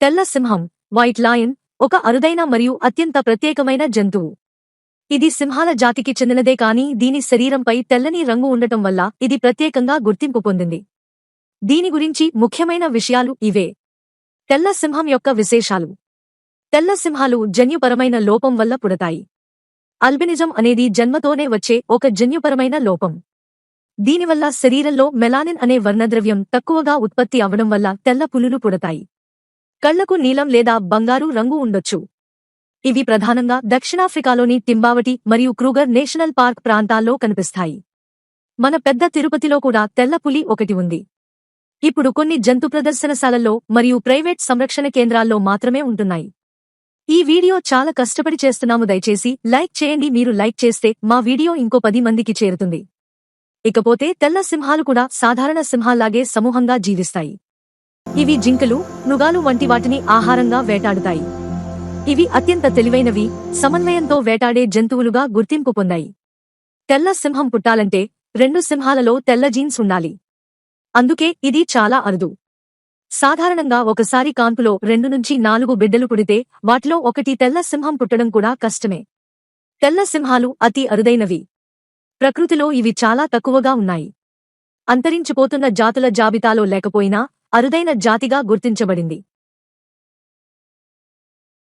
తెల్ల సింహం white lion ఒక అరుదైన మరియు అత్యంత ప్రత్యేకమైన జంతువు. ఇది సింహాల జాతికి చెందినదే కాని దీని శరీరంపై తెల్లని రంగు ఉండటం వల్ల ఇది ప్రత్యేకంగా గుర్తింపు పొందింది. దీని గురించి ముఖ్యమైన విషయాలు ఇవే. తెల్ల సింహం యొక్క విశేషాలు. తెల్ల సింహాలు జన్యుపరమైన లోపం వల్ల పుడతాయి. అల్బినిజం అనేది జన్మతోనే వచ్చే ఒక జన్యుపరమైన లోపం. దీనివల్ల శరీరంలో మెలానిన్ అనే వర్ణద్రవ్యం తక్కువగా ఉత్పత్తి అవడం వల్ల తెల్ల పులులు పుడతాయి. కళ్ళకు నీలం లేదా బంగారు రంగు ఉండొచ్చు. ఇవి ప్రధానంగా దక్షిణాఫ్రికాలోని టింబావటి మరియు క్రూగర్ నేషనల్ పార్క్ ప్రాంతాల్లో కనిపిస్తాయి. మన పెద్ద తిరుపతిలో కూడా తెల్లపులి ఒకటి ఉంది. ఇప్పుడు కొన్ని జంతు ప్రదర్శనశాలల్లో మరియు ప్రైవేట్ సంరక్షణ కేంద్రాల్లో మాత్రమే ఉంటున్నాయి. ఈ వీడియో చాలా కష్టపడి చేస్తున్నాము. దయచేసి లైక్ చేయండి. మీరు లైక్ చేస్తే మా వీడియో ఇంకో పది మందికి చేరుతుంది. ఇకపోతే తెల్ల సింహాలు కూడా సాధారణ సింహాల్లాగే సమూహంగా జీవిస్తాయి. ఇవి జింకలు మృగాలు వంటి వాటిని ఆహారంగా వేటాడుతాయి. ఇవి అత్యంత తెలివైనవి సమన్వయంతో వేటాడే జంతువులుగా గుర్తింపు పొందాయి. తెల్ల సింహం పుట్టాలంటే రెండు సింహాలలో తెల్ల జీన్స్ ఉండాలి. అందుకే ఇది చాలా అరుదు. సాధారణంగా ఒకసారి కాన్పులో రెండు నుంచి నాలుగు బిడ్డలు పుడితే వాటిలో ఒకటి తెల్ల సింహం పుట్టడం కూడా కష్టమే. తెల్ల సింహాలు అతి అరుదైనవి. ప్రకృతిలో ఇవి చాలా తక్కువగా ఉన్నాయి. అంతరించిపోతున్న జాతుల జాబితాలో లేకపోయినా అరుదైన జాతిగా గుర్తించబడింది.